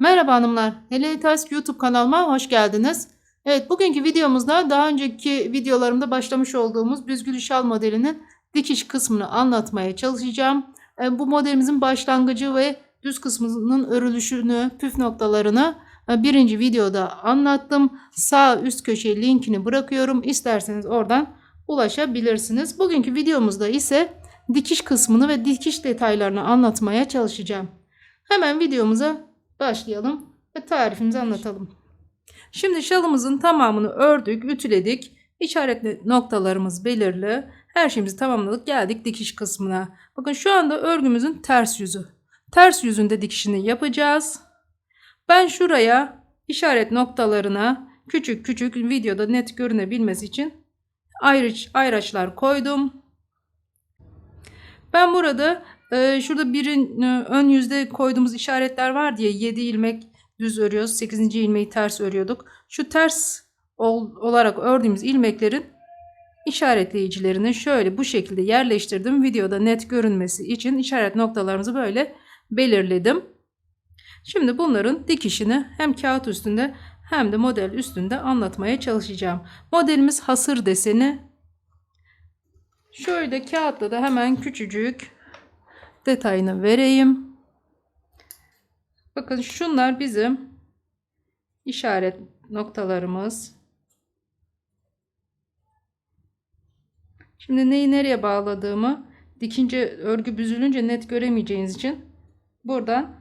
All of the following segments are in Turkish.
Merhaba hanımlar. Helene Ters YouTube kanalıma hoş geldiniz. Evet bugünkü videomuzda daha önceki videolarımda başlamış olduğumuz büzgülü şal modelinin dikiş kısmını anlatmaya çalışacağım. E, Bu modelimizin başlangıcı ve düz kısmının örülüşünü, püf noktalarını e, birinci videoda anlattım. Sağ üst köşeye linkini bırakıyorum. İsterseniz oradan ulaşabilirsiniz. Bugünkü videomuzda ise dikiş kısmını ve dikiş detaylarını anlatmaya çalışacağım. Hemen videomuza başlayalım ve tarifimizi anlatalım. Şimdi şalımızın tamamını ördük, ütüledik. İşaretli noktalarımız belirli. Her şeyimizi tamamladık. Geldik dikiş kısmına. Bakın şu anda örgümüzün ters yüzü. Ters yüzünde dikişini yapacağız. Ben şuraya işaret noktalarına küçük küçük videoda net görünebilmesi için ayrıç, ayraçlar koydum. Ben burada e, şurada birin e, ön yüzde koyduğumuz işaretler var diye 7 ilmek düz örüyoruz. 8. ilmeği ters örüyorduk. Şu ters ol, olarak ördüğümüz ilmeklerin işaretleyicilerini şöyle bu şekilde yerleştirdim. Videoda net görünmesi için işaret noktalarımızı böyle belirledim. Şimdi bunların dikişini hem kağıt üstünde hem de model üstünde anlatmaya çalışacağım. Modelimiz hasır deseni. Şöyle kağıtta da hemen küçücük detayını vereyim. Bakın şunlar bizim işaret noktalarımız. Şimdi neyi nereye bağladığımı dikince örgü büzülünce net göremeyeceğiniz için buradan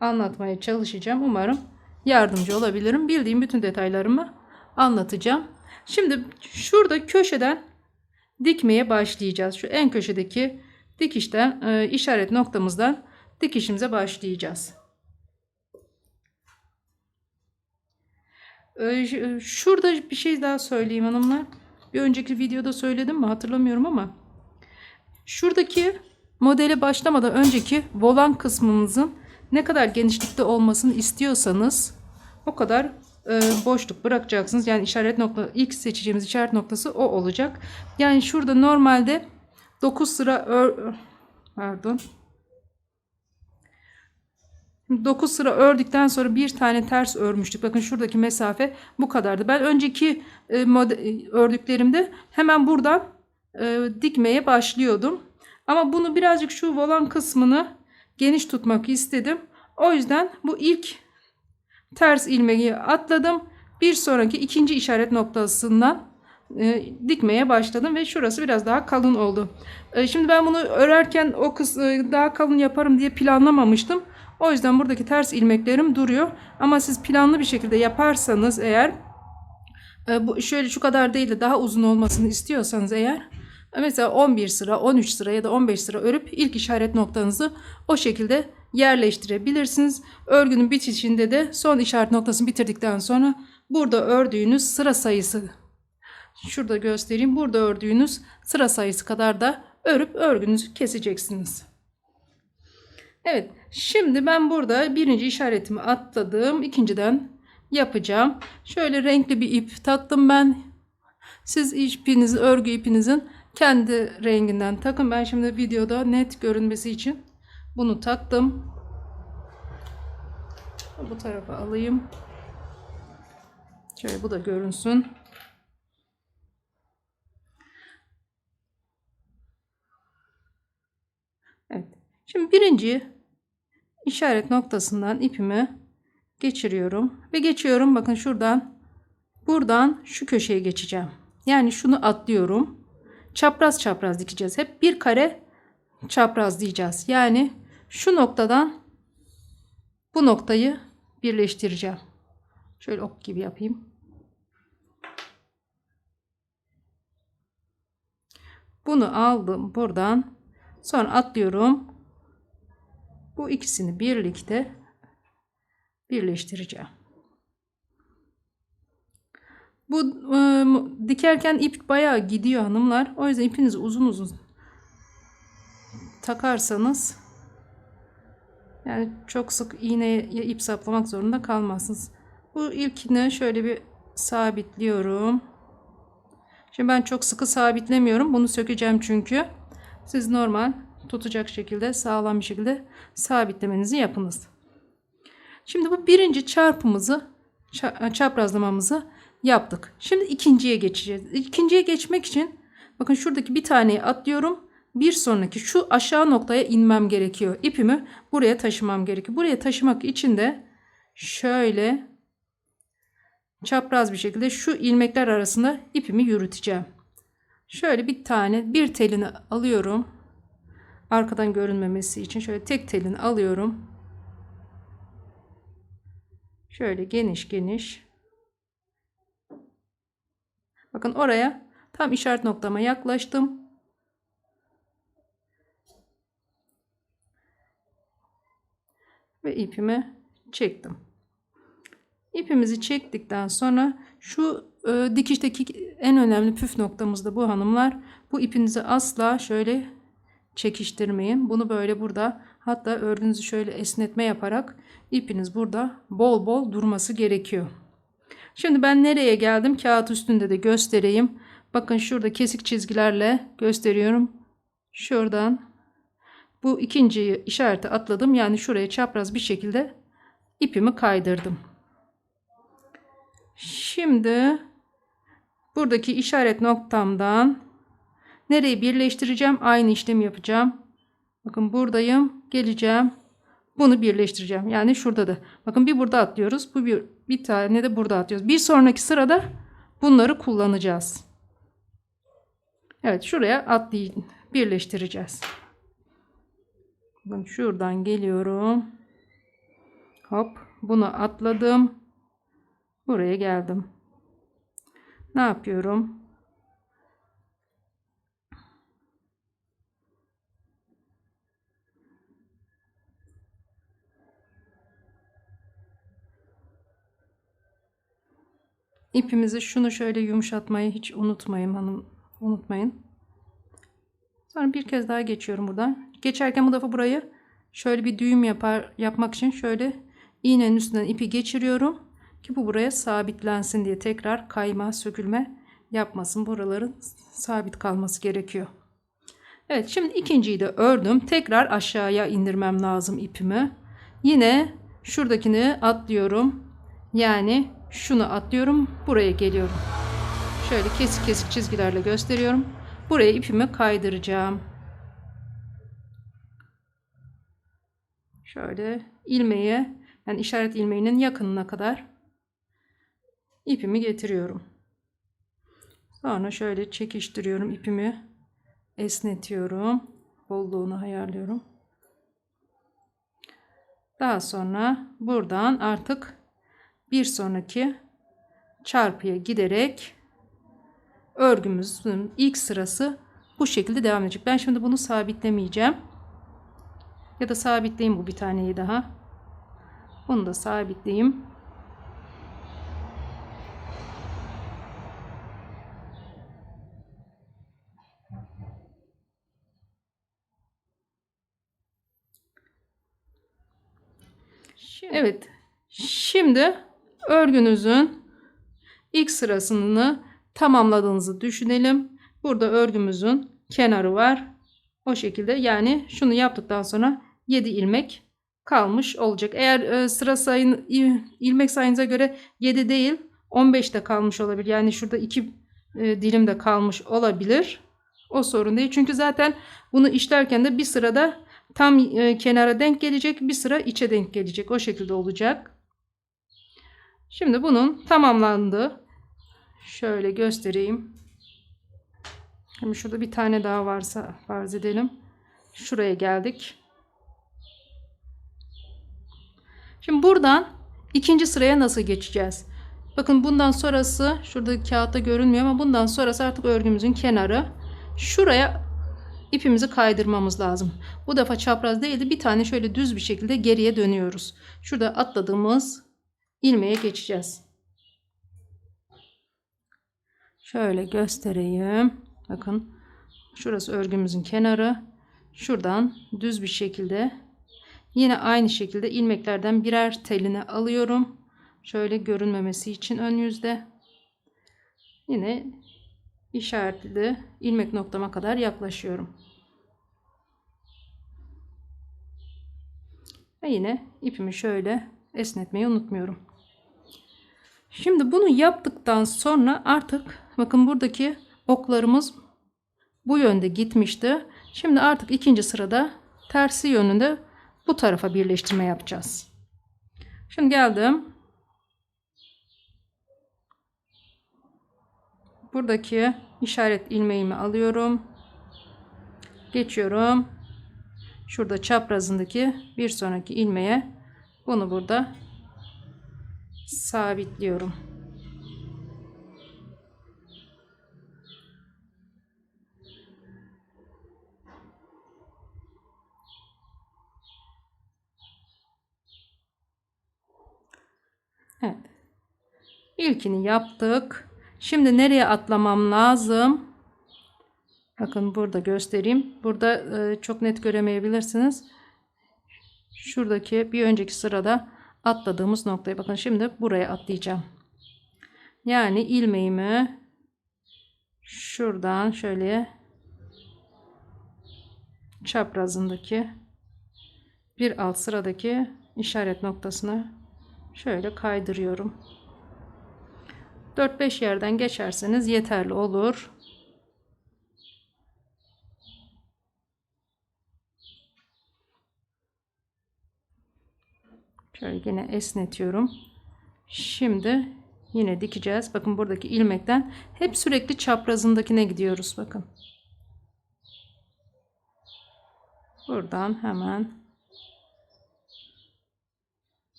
anlatmaya çalışacağım. Umarım yardımcı olabilirim. Bildiğim bütün detaylarımı anlatacağım. Şimdi şurada köşeden dikmeye başlayacağız. Şu en köşedeki dikişten e, işaret noktamızdan dikişimize başlayacağız. E, şurada bir şey daha söyleyeyim hanımlar. Bir önceki videoda söyledim mi hatırlamıyorum ama şuradaki modele başlamadan önceki volan kısmımızın ne kadar genişlikte olmasını istiyorsanız o kadar e, boşluk bırakacaksınız. Yani işaret nokta ilk seçeceğimiz işaret noktası o olacak. Yani şurada normalde 9 sıra ör, pardon 9 sıra ördükten sonra bir tane ters örmüştük. Bakın şuradaki mesafe bu kadardı. Ben önceki e, mode, ördüklerimde hemen buradan e, dikmeye başlıyordum. Ama bunu birazcık şu volan kısmını geniş tutmak istedim. O yüzden bu ilk ters ilmeği atladım. Bir sonraki ikinci işaret noktasından e, dikmeye başladım ve şurası biraz daha kalın oldu. E, şimdi ben bunu örerken o kısmı daha kalın yaparım diye planlamamıştım. O yüzden buradaki ters ilmeklerim duruyor. Ama siz planlı bir şekilde yaparsanız eğer e, bu şöyle şu kadar değil de daha uzun olmasını istiyorsanız eğer mesela 11 sıra, 13 sıra ya da 15 sıra örüp ilk işaret noktanızı o şekilde yerleştirebilirsiniz. Örgünün bitişinde de son işaret noktasını bitirdikten sonra burada ördüğünüz sıra sayısı şurada göstereyim. Burada ördüğünüz sıra sayısı kadar da örüp örgünüzü keseceksiniz. Evet. Şimdi ben burada birinci işaretimi atladım. İkinciden yapacağım. Şöyle renkli bir ip taktım ben. Siz ipinizi, örgü ipinizin kendi renginden takın. Ben şimdi videoda net görünmesi için bunu taktım. Bu tarafa alayım. Şöyle bu da görünsün. Evet. Şimdi birinci işaret noktasından ipimi geçiriyorum ve geçiyorum. Bakın şuradan buradan şu köşeye geçeceğim. Yani şunu atlıyorum. Çapraz çapraz dikeceğiz. Hep bir kare çapraz diyeceğiz. Yani şu noktadan bu noktayı birleştireceğim. Şöyle ok gibi yapayım. Bunu aldım buradan. Sonra atlıyorum. Bu ikisini birlikte birleştireceğim. Bu e, dikerken ip bayağı gidiyor hanımlar. O yüzden ipinizi uzun uzun takarsanız yani çok sık iğneye ip saplamak zorunda kalmazsınız. Bu ilkini şöyle bir sabitliyorum. Şimdi ben çok sıkı sabitlemiyorum. Bunu sökeceğim çünkü. Siz normal tutacak şekilde sağlam bir şekilde sabitlemenizi yapınız. Şimdi bu birinci çarpımızı ça- çaprazlamamızı yaptık. Şimdi ikinciye geçeceğiz. İkinciye geçmek için bakın şuradaki bir taneyi atlıyorum. Bir sonraki şu aşağı noktaya inmem gerekiyor. İpimi buraya taşımam gerekiyor. Buraya taşımak için de şöyle çapraz bir şekilde şu ilmekler arasında ipimi yürüteceğim. Şöyle bir tane bir telini alıyorum. Arkadan görünmemesi için şöyle tek telini alıyorum. Şöyle geniş geniş. Bakın oraya tam işaret noktama yaklaştım. Ve ipimi çektim. İpimizi çektikten sonra şu e, dikişteki en önemli püf noktamız da bu hanımlar. Bu ipinizi asla şöyle çekiştirmeyin. Bunu böyle burada hatta örgünüzü şöyle esnetme yaparak ipiniz burada bol bol durması gerekiyor. Şimdi ben nereye geldim? Kağıt üstünde de göstereyim. Bakın şurada kesik çizgilerle gösteriyorum. Şuradan bu ikinci işareti atladım. Yani şuraya çapraz bir şekilde ipimi kaydırdım. Şimdi buradaki işaret noktamdan nereyi birleştireceğim? Aynı işlemi yapacağım. Bakın buradayım. Geleceğim. Bunu birleştireceğim. Yani şurada da. Bakın bir burada atlıyoruz. Bu bir, bir tane de burada atlıyoruz. Bir sonraki sırada bunları kullanacağız. Evet şuraya atlayın. Birleştireceğiz. Bakın şuradan geliyorum. Hop. Bunu atladım. Buraya geldim. Ne yapıyorum? İpimizi şunu şöyle yumuşatmayı hiç unutmayın hanım. Unutmayın. Sonra bir kez daha geçiyorum buradan. Geçerken bu defa burayı şöyle bir düğüm yapar yapmak için şöyle iğnenin üstünden ipi geçiriyorum ki bu buraya sabitlensin diye tekrar kayma, sökülme yapmasın. Buraların sabit kalması gerekiyor. Evet şimdi ikinciyi de ördüm. Tekrar aşağıya indirmem lazım ipimi. Yine şuradakini atlıyorum. Yani şunu atlıyorum. Buraya geliyorum. Şöyle kesik kesik çizgilerle gösteriyorum. Buraya ipimi kaydıracağım. Şöyle ilmeğe yani işaret ilmeğinin yakınına kadar ipimi getiriyorum. Sonra şöyle çekiştiriyorum ipimi. Esnetiyorum. Bolluğunu ayarlıyorum. Daha sonra buradan artık bir sonraki çarpıya giderek örgümüzün ilk sırası bu şekilde devam edecek. Ben şimdi bunu sabitlemeyeceğim. Ya da sabitleyeyim bu bir taneyi daha. Bunu da sabitleyeyim. Evet. Şimdi örgünüzün ilk sırasını tamamladığınızı düşünelim. Burada örgümüzün kenarı var. O şekilde yani şunu yaptıktan sonra 7 ilmek kalmış olacak. Eğer e, sıra sayın ilmek sayınıza göre 7 değil 15 de kalmış olabilir. Yani şurada 2 e, dilim de kalmış olabilir. O sorun değil. Çünkü zaten bunu işlerken de bir sırada tam e, kenara denk gelecek, bir sıra içe denk gelecek. O şekilde olacak. Şimdi bunun tamamlandı. Şöyle göstereyim. Şimdi şurada bir tane daha varsa farz edelim. Şuraya geldik. Şimdi buradan ikinci sıraya nasıl geçeceğiz? Bakın bundan sonrası şurada kağıtta görünmüyor ama bundan sonrası artık örgümüzün kenarı. Şuraya ipimizi kaydırmamız lazım. Bu defa çapraz değildi. Bir tane şöyle düz bir şekilde geriye dönüyoruz. Şurada atladığımız ilmeğe geçeceğiz. Şöyle göstereyim. Bakın şurası örgümüzün kenarı. Şuradan düz bir şekilde yine aynı şekilde ilmeklerden birer telini alıyorum. Şöyle görünmemesi için ön yüzde. Yine işaretli ilmek noktama kadar yaklaşıyorum. Ve yine ipimi şöyle esnetmeyi unutmuyorum. Şimdi bunu yaptıktan sonra artık bakın buradaki oklarımız bu yönde gitmişti. Şimdi artık ikinci sırada tersi yönünde bu tarafa birleştirme yapacağız. Şimdi geldim. Buradaki işaret ilmeğimi alıyorum. Geçiyorum. Şurada çaprazındaki bir sonraki ilmeğe bunu burada sabitliyorum. Evet. İlkini yaptık. Şimdi nereye atlamam lazım? Bakın burada göstereyim. Burada e, çok net göremeyebilirsiniz. Şuradaki bir önceki sırada atladığımız noktaya bakın. Şimdi buraya atlayacağım. Yani ilmeğimi şuradan şöyle çaprazındaki bir alt sıradaki işaret noktasına şöyle kaydırıyorum. 4-5 yerden geçerseniz yeterli olur. Şöyle yine esnetiyorum. Şimdi yine dikeceğiz. Bakın buradaki ilmekten hep sürekli çaprazındakine gidiyoruz. Bakın. Buradan hemen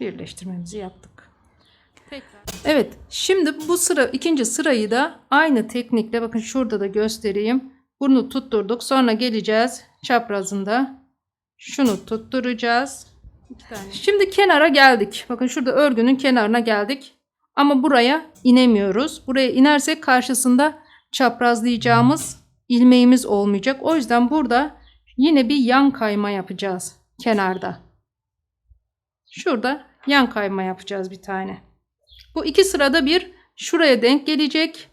birleştirmemizi yaptık. Evet, şimdi bu sıra ikinci sırayı da aynı teknikle bakın şurada da göstereyim. Bunu tutturduk. Sonra geleceğiz çaprazında. Şunu tutturacağız. Şimdi kenara geldik. Bakın şurada örgünün kenarına geldik. Ama buraya inemiyoruz. Buraya inersek karşısında çaprazlayacağımız ilmeğimiz olmayacak. O yüzden burada yine bir yan kayma yapacağız kenarda. Şurada yan kayma yapacağız bir tane. Bu iki sırada bir şuraya denk gelecek.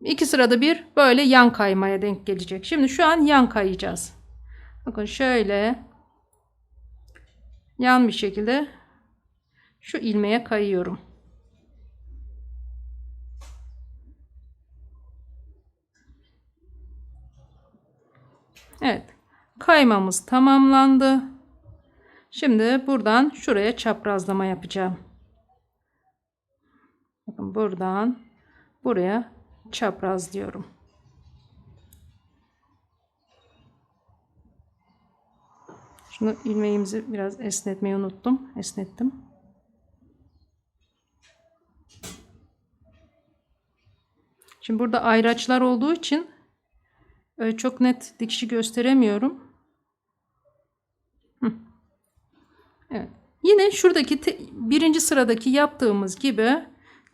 İki sırada bir böyle yan kaymaya denk gelecek. Şimdi şu an yan kayacağız. Bakın şöyle yan bir şekilde şu ilmeğe kayıyorum. Evet. Kaymamız tamamlandı. Şimdi buradan şuraya çaprazlama yapacağım. Bakın buradan buraya çaprazlıyorum. Şunu ilmeğimizi biraz esnetmeyi unuttum. Esnettim. Şimdi burada ayraçlar olduğu için e, çok net dikişi gösteremiyorum. Evet. Yine şuradaki birinci sıradaki yaptığımız gibi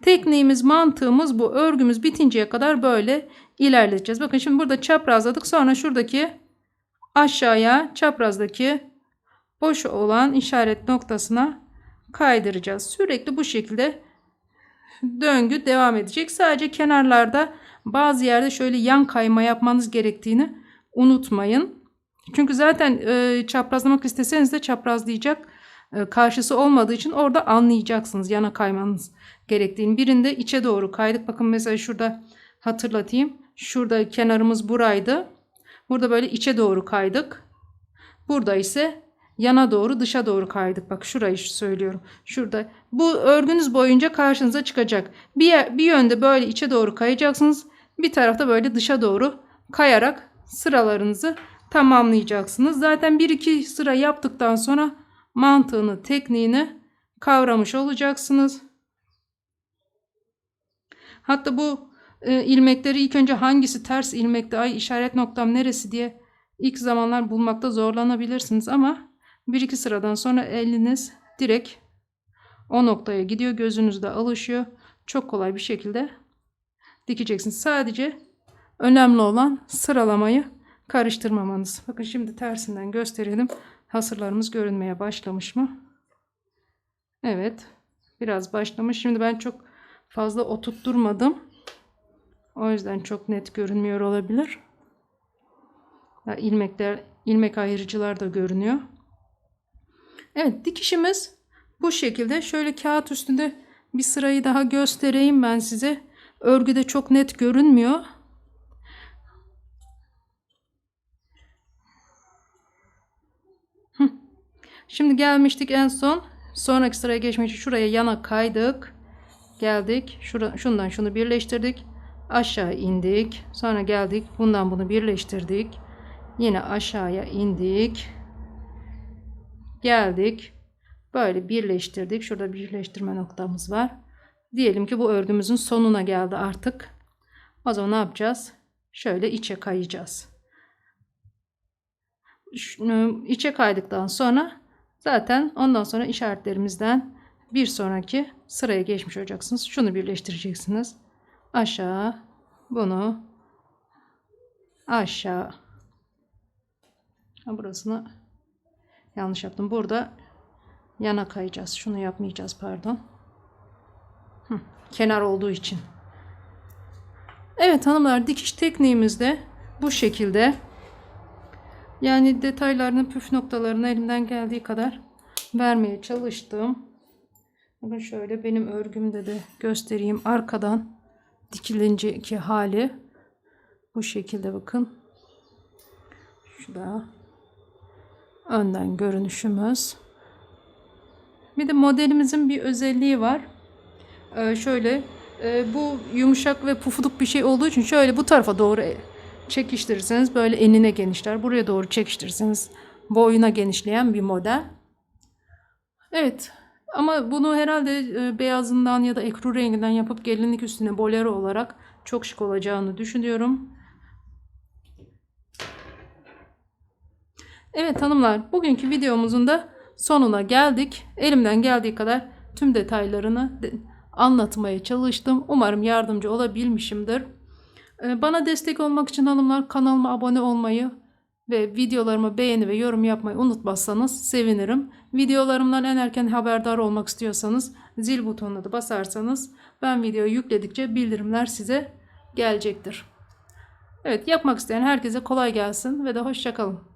tekniğimiz, mantığımız bu. Örgümüz bitinceye kadar böyle ilerleteceğiz. Bakın şimdi burada çaprazladık. Sonra şuradaki aşağıya çaprazdaki boş olan işaret noktasına kaydıracağız. Sürekli bu şekilde döngü devam edecek. Sadece kenarlarda bazı yerde şöyle yan kayma yapmanız gerektiğini unutmayın. Çünkü zaten e, çaprazlamak isteseniz de çaprazlayacak e, karşısı olmadığı için orada anlayacaksınız yana kaymanız gerektiğini. Birinde içe doğru kaydık. Bakın mesela şurada hatırlatayım. Şurada kenarımız buraydı. Burada böyle içe doğru kaydık. Burada ise yana doğru dışa doğru kaydık. Bak şurayı söylüyorum. Şurada. Bu örgünüz boyunca karşınıza çıkacak. Bir, bir yönde böyle içe doğru kayacaksınız. Bir tarafta böyle dışa doğru kayarak sıralarınızı tamamlayacaksınız. Zaten bir iki sıra yaptıktan sonra mantığını, tekniğini kavramış olacaksınız. Hatta bu e, ilmekleri ilk önce hangisi ters ilmekte, ay işaret noktam neresi diye ilk zamanlar bulmakta zorlanabilirsiniz ama bir iki sıradan sonra eliniz direkt o noktaya gidiyor. Gözünüzde alışıyor. Çok kolay bir şekilde dikeceksiniz. Sadece önemli olan sıralamayı karıştırmamanız. Bakın şimdi tersinden gösterelim. Hasırlarımız görünmeye başlamış mı? Evet. Biraz başlamış. Şimdi ben çok fazla oturtturmadım. O yüzden çok net görünmüyor olabilir. İlmekler, ilmek ayırıcılar da görünüyor. Evet dikişimiz bu şekilde. Şöyle kağıt üstünde bir sırayı daha göstereyim ben size. Örgüde çok net görünmüyor. Şimdi gelmiştik en son. Sonraki sıraya geçmek için şuraya yana kaydık. Geldik. Şura, şundan şunu birleştirdik. Aşağı indik. Sonra geldik. Bundan bunu birleştirdik. Yine aşağıya indik. Geldik. Böyle birleştirdik. Şurada birleştirme noktamız var. Diyelim ki bu örgümüzün sonuna geldi artık. O zaman ne yapacağız? Şöyle içe kayacağız. İçe kaydıktan sonra zaten ondan sonra işaretlerimizden bir sonraki sıraya geçmiş olacaksınız. Şunu birleştireceksiniz. Aşağı bunu aşağı burasını yanlış yaptım. Burada yana kayacağız. Şunu yapmayacağız pardon. Hı, kenar olduğu için. Evet hanımlar dikiş tekniğimizde bu şekilde. Yani detaylarını püf noktalarını elimden geldiği kadar vermeye çalıştım. Bakın şöyle benim örgümde de göstereyim arkadan dikilinceki hali bu şekilde bakın. Şurada önden görünüşümüz. Bir de modelimizin bir özelliği var. Ee, şöyle e, bu yumuşak ve pufuduk bir şey olduğu için şöyle bu tarafa doğru e- çekiştirirseniz böyle enine genişler. Buraya doğru çekiştirirseniz boyuna genişleyen bir model. Evet. Ama bunu herhalde e, beyazından ya da ekru renginden yapıp gelinlik üstüne bolero olarak çok şık olacağını düşünüyorum. Evet hanımlar, bugünkü videomuzun da sonuna geldik. Elimden geldiği kadar tüm detaylarını de- anlatmaya çalıştım. Umarım yardımcı olabilmişimdir. Ee, Bana destek olmak için hanımlar kanalıma abone olmayı ve videolarımı beğeni ve yorum yapmayı unutmazsanız sevinirim. Videolarımdan en erken haberdar olmak istiyorsanız zil butonuna da basarsanız ben videoyu yükledikçe bildirimler size gelecektir. Evet yapmak isteyen herkese kolay gelsin ve de hoşçakalın.